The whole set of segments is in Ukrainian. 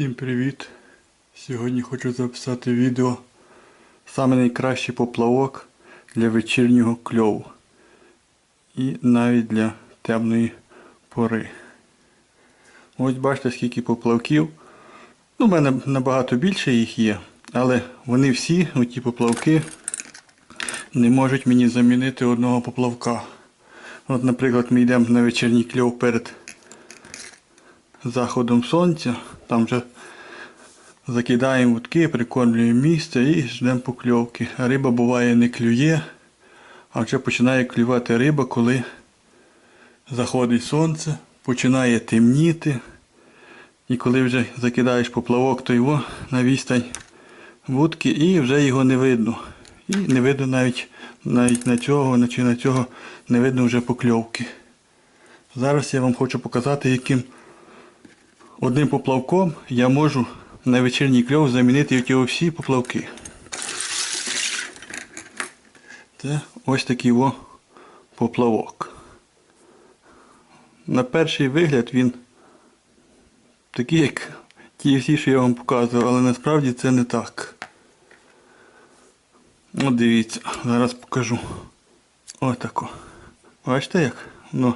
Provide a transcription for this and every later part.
Всім привіт! Сьогодні хочу записати відео саме найкращий поплавок для вечірнього кльову. І навіть для темної пори. Ось бачите, скільки поплавків. Ну, у мене набагато більше їх є, але вони всі, оті поплавки, не можуть мені замінити одного поплавка. От, наприклад, ми йдемо на вечірній кльов перед заходом сонця. Там вже закидаємо вудки, прикормлюємо місце і ждемо покльовки. Риба буває не клює, а вже починає клювати риба, коли заходить сонце, починає темніти. І коли вже закидаєш поплавок, то його на відстань вудки і вже його не видно. І не видно навіть навіть на цього, чи на цього не видно вже покльовки. Зараз я вам хочу показати, яким одним поплавком я можу на вечірній кльов замінити всі поплавки. Це ось такий о поплавок. На перший вигляд він такий, як ті всі, що я вам показував, але насправді це не так. От дивіться, зараз покажу. Отако. Бачите як? Воно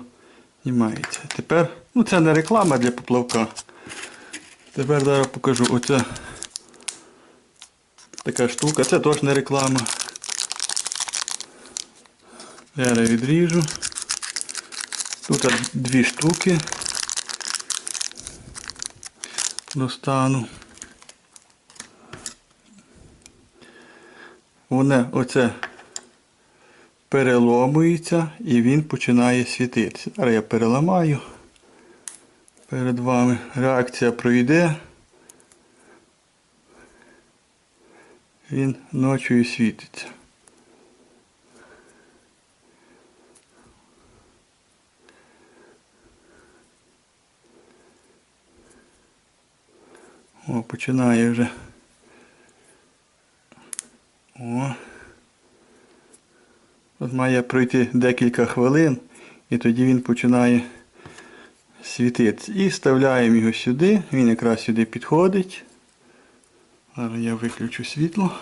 знімається. Тепер, ну це не реклама для поплавка. Тепер зараз покажу оця така штука. Це теж не реклама. Зараз відріжу. Тут дві штуки. Достану. Воно оце переломується і він починає світитися. Зараз я переламаю перед вами. Реакція пройде. Він ночою світиться. О, починає вже. О. От має пройти декілька хвилин і тоді він починає світитися. І вставляємо його сюди, він якраз сюди підходить. Зараз я виключу світло.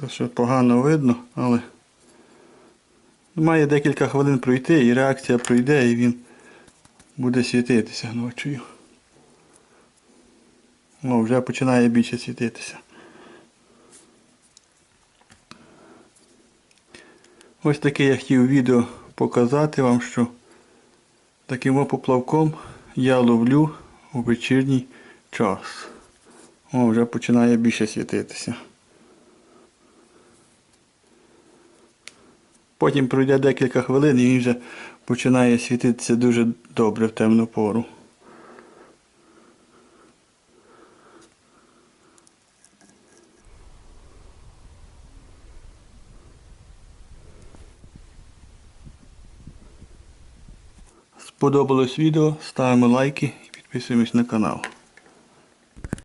Це що погано видно, але має декілька хвилин пройти і реакція пройде і він буде світитися ночою. О, вже починає більше світитися. Ось таке я хотів відео показати вам, що таким поплавком я ловлю у вечірній час. О, вже починає більше світитися. Потім пройде декілька хвилин і він вже починає світитися дуже добре в темну пору. Сподобалось відео, ставимо лайки і підписуємось на канал.